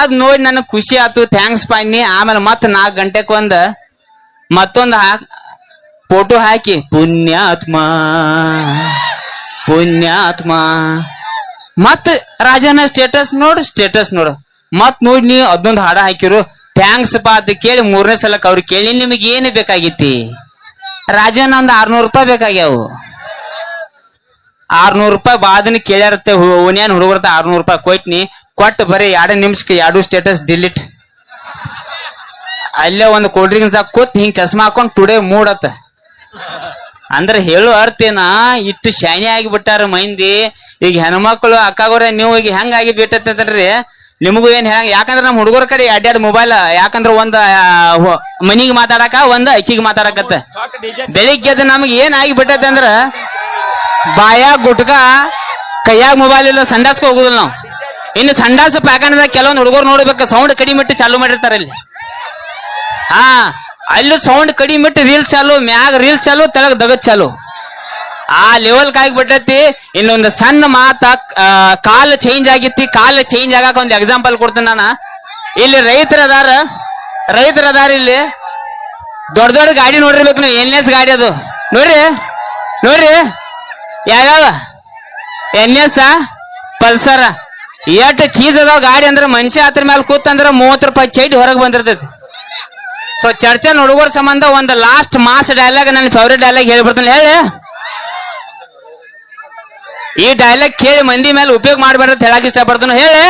ಅದ್ ನೋಡಿ ನನಗ್ ಖುಷಿ ಆತು. ಥ್ಯಾಂಕ್ಸ್ ಪಾಯ್ನಿ ಆಮೇಲೆ ಮತ್ ನಾಲ್ಕು ಗಂಟೆಕ್ ಒಂದ್ ಮತ್ತೊಂದ್ ಹಾಕ್ ಫೋಟೋ ಹಾಕಿ. ಪುಣ್ಯಾತ್ಮ ಪುಣ್ಯಾತ್ಮ. ಮತ್ ರಾಜನ ಸ್ಟೇಟಸ್ ನೋಡು ಸ್ಟೇಟಸ್ ನೋಡು. ಮತ್ ನೋಡಿ ನೀವು ಅದೊಂದು ಹಾಡ ಹಾಕಿರು. ಥ್ಯಾಂಕ್ಸ್ ಪಾ ಅಂತ ಕೇಳಿ ಮೂರನೇ ಸಲಕ್ಕೆ ಅವ್ರು ಕೇಳಿ ನಿಮಗೆ ಏನು ಬೇಕಾಗಿತ್ತಿ? ರಾಜನ ಒಂದ್ ಆರ್ನೂರು ರೂಪಾಯಿ ಬೇಕಾಗ್ಯಾವು. ಆರ್ನೂರ್ ರೂಪಾಯಿ ಬಾದಿನ ಕೇಳ್ಯಾರತ್ತೆ ಓನ್ಯಾನ್ ಹುಡುಗರ್ತ ಆರ್ನೂರು ರೂಪಾಯಿ ಕೊಟ್ನಿ ಕೊಟ್ಟು ಬರೀ ಎರಡು ನಿಮಿಷಕ್ಕೆ ಎರಡು ಸ್ಟೇಟಸ್ ಡಿಲೀಟ್ ಅಲ್ಲೇ ಒಂದು ಕೋಲ್ಡ್ ಡ್ರಿಂಕ್ಸ್ ದಾಗ ಕೂತ್ ಹಿಂಗ್ ಚಸ್ಮಾ ಹಾಕೊಂಡ್ ಟುಡೇ ಮೂಡತ್ತ. ಅಂದ್ರೆ ಹೇಳು ಅರ್ಥ ಏನ? ಇಟ್ಟು ಶಾನಿ ಆಗಿಬಿಟ್ಟಾರ ಮಂದಿ. ಈಗ ಹೆಣ್ಮಕ್ಳು ಅಕ್ಕಾಗೋರೆ ನೀವು ಈಗ ಹೆಂಗ ಆಗಿ ಬಿಟ್ಟತ್ತೀ ನಿಮಗೂ ಏನ್ ಹೆಂಗ್ ಯಾಕಂದ್ರೆ ನಮ್ ಹುಡುಗರ ಕಡೆ ಎರಡೆರಡು ಮೊಬೈಲ್ ಯಾಕಂದ್ರ ಒಂದ್ ಮನಿಗೆ ಮಾತಾಡಕ ಒಂದ್ ಅಕ್ಕಿಗೆ ಮಾತಾಡಕತ್ತ. ಬೆಳಿಗ್ಗೆ ನಮ್ಗೆ ಏನ್ ಆಗಿ ಬಿಟ್ಟೈತೆ ಅಂದ್ರ ಬಾಯಾಗ ಗುಟ್ಕ, ಕೈಯಾಗ ಮೊಬೈಲ್ ಇಲ್ಲ ಸಂಡಾಸ್ಗೆ ಹೋಗುದಿಲ್ಲ ನಾವು. ಇನ್ನು ಸಂಡಾಸ ಪ್ಯಾಕಣದಾಗ ಕೆಲವೊಂದು ಹುಡುಗರು ನೋಡ್ಬೇಕು ಸೌಂಡ್ ಕಡಿಮೆ ಇಟ್ಟು ಚಾಲು ಮಾಡಿರ್ತಾರೆ ಇಲ್ಲಿ. ಹಾ, ಅಲ್ಲೂ ಸೌಂಡ್ ಕಡಿಮೆ ಇಟ್ಟು ರೀಲ್ಸ್ ಚಾಲು, ಮ್ಯಾಗ ರೀಲ್ಸ್ ಚಾಲು, ತೆಳಗ್ ದಗದ್ ಚಾಲು. ಆ ಲೆವೆಲ್ ಬಿಟ್ಟೈತಿ ಇನ್ನೊಂದು ಸಣ್ಣ ಮಾತ ಕಾಲ್ ಚೇಂಜ್ ಆಗಿತ್ತಿ, ಕಾಲ್ ಚೇಂಜ್ ಆಗಾಕ ಒಂದು ಎಕ್ಸಾಂಪಲ್ ಕೊಡ್ತೀನಿ ನಾನು. ಇಲ್ಲಿ ರೈತರ ಅದಾರ ರೈತರ ಅದಾರ ಇಲ್ಲಿ. ದೊಡ್ಡ ದೊಡ್ಡ ಗಾಡಿ ನೋಡಿರ್ಬೇಕು ನೀವು ಎನ್ ಎಸ್ ಗಾಡಿ ಅದು. ನೋಡ್ರಿ ನೋಡ್ರಿ. ಯಾವ್ಯಾವ? N S Pulsar. ಎಷ್ಟು ಚೀಸ್ ಅದಾವ ಗಾಡಿ ಅಂದ್ರೆ ಮನುಷ್ಯ ಹತ್ರ ಮೇಲೆ ಕೂತಂದ್ರ ಮೂವತ್ತು ರೂಪಾಯಿ ಚೈಟ್ ಹೊರಗೆ ಬಂದಿರ್ತೈತಿ. ಸೊ ಚರ್ಚೆ ಹುಡುಗರ ಸಂಬಂಧ ಒಂದು ಲಾಸ್ಟ್ ಮಾಸ್ ಡೈಲಾಗ್ ನನ್ನ ಫೇವ್ರೇಟ್ ಡೈಲಾಗ್ ಹೇಳ್ಬಿಡ್ತಾನೆ. ಹೇಳಿ. ಈ ಡೈಲಾಗ್ ಕೇಳಿ ಮಂದಿ ಮೇಲೆ ಉಪಯೋಗ ಮಾಡ್ಬೇಡ ಅಂತ ಹೇಳಕ್ ಇಷ್ಟಪಡ್ತಾನೆ. ಹೇಳಿ.